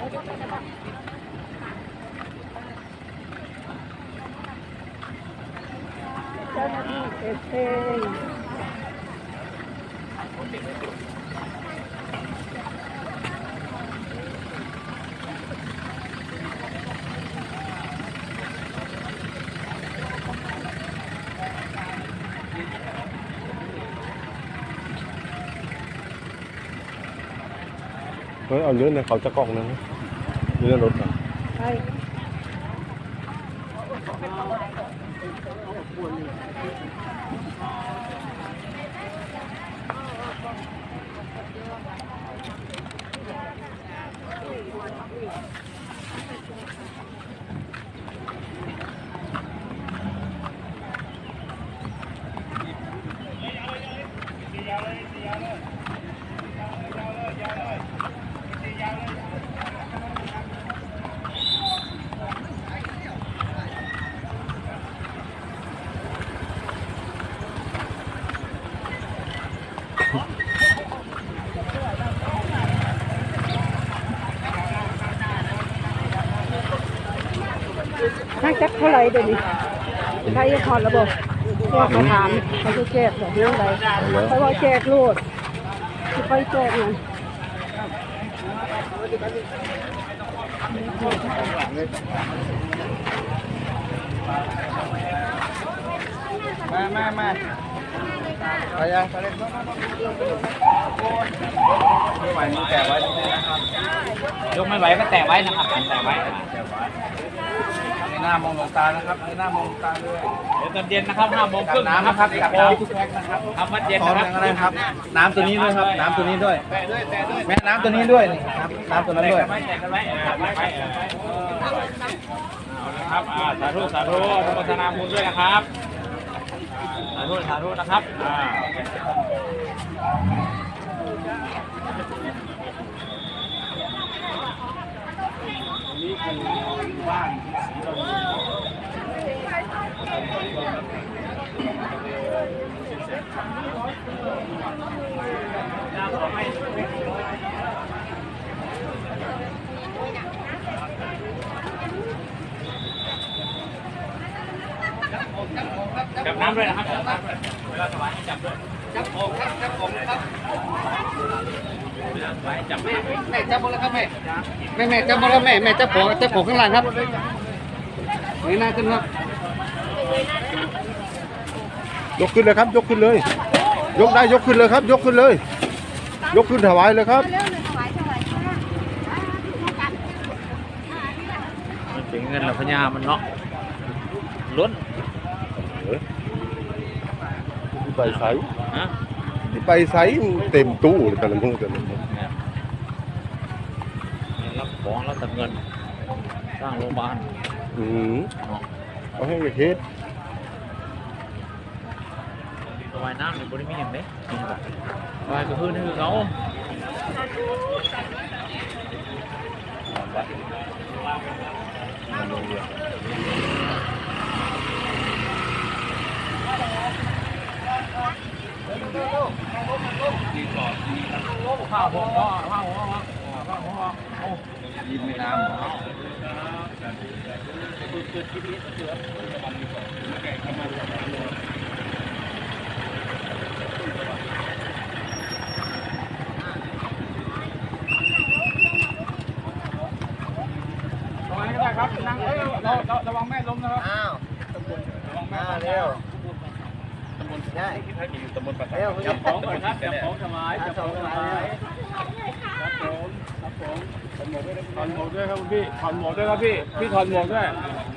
เจ้าหน้าที่ เออเฮ้ยเอาเยอะนเขาจะกล่องนึงเยอะรถอะใช่ ให้ จักเท่าไรเดี๋ยวนี้ใครจะถอดระบบว่าเขาถามเขาจะแจกแบบนี้อะไรเพราว่าแจกโลดที่ค่อยแจกนั้นมามามาไปยังไปเลยไม่ไหวมือแตะไว้ยกไม่ไหวก็แตะไว้นะครับแตะไว้ หน้ามองหลวงตานะครับในหน้ามองหลวงตาด้วยเดี๋ยวตอนเย็นนะครับห้าโมงกัคบรึ่งน้ำนะครับกับน้ำทุกแพ็คนะครับ ทำวัดเย็นพร้อมนะครับยังอะไรครับ น้ำตัวนี้ด้วยครับ น้ำตัวนี้ด้วย แม่น้ำตัวนี้ด้วยนี่ครับน้ำตัวนั้นแตะด้วยกันไว้แตะกันไว้แตะไว้เอาละครับอ่าสาธุสาธุอนุโมทนาบุญด้วยนะครับสาธุสาธุนะครับอ่า จับน้ำด้วยนะครับจับน้ำด้วยเวลาถวายให้จับด้วยจับโองครับจับโองครับเวลาถวายให้จับแม่แม่จับหมดแล้วครับแม่แม่แม่จับหมดแล้วแม่แม่จับผมจับผมข้างหลังครับนี่หน้าขึ้นครับยกขึ้นเลยครับ ยกขึ้นเลย ยกได้ยกขึ้นเลยครับ ยกขึ้นเลย ยกขึ้นถวายเลยครับมันถึงเงินหรอพญามันเนาะล้นไปใส่ฮะไปใส่เต็มตู้เลยแต่ละมือแต่ละมือเนี่ยรับของรับแต่เงิน สร้างโรงพยาบาลอืมเอาให้เฮ็ด ถ วายน้ำในบริมีอย่างนี้นี่แบบถวายก็คือนี่คือเขาข้าวผมก็ข้าวผมก็ข้าวผมก็โอ้ยิ้มไม่น้ำถวายก็ได้ครับนั่งเอ้ยเราเราระวังแม่ล้มนะครับอ้าวระวังแม่มาเร็วได้เร็วจับของก่อนครับจับของถวายจับของถวายถอนหมวกด้วยครับคุณพี่ถอนหมวกด้วยครับพี่พี่ถอนหมวกด้วยถ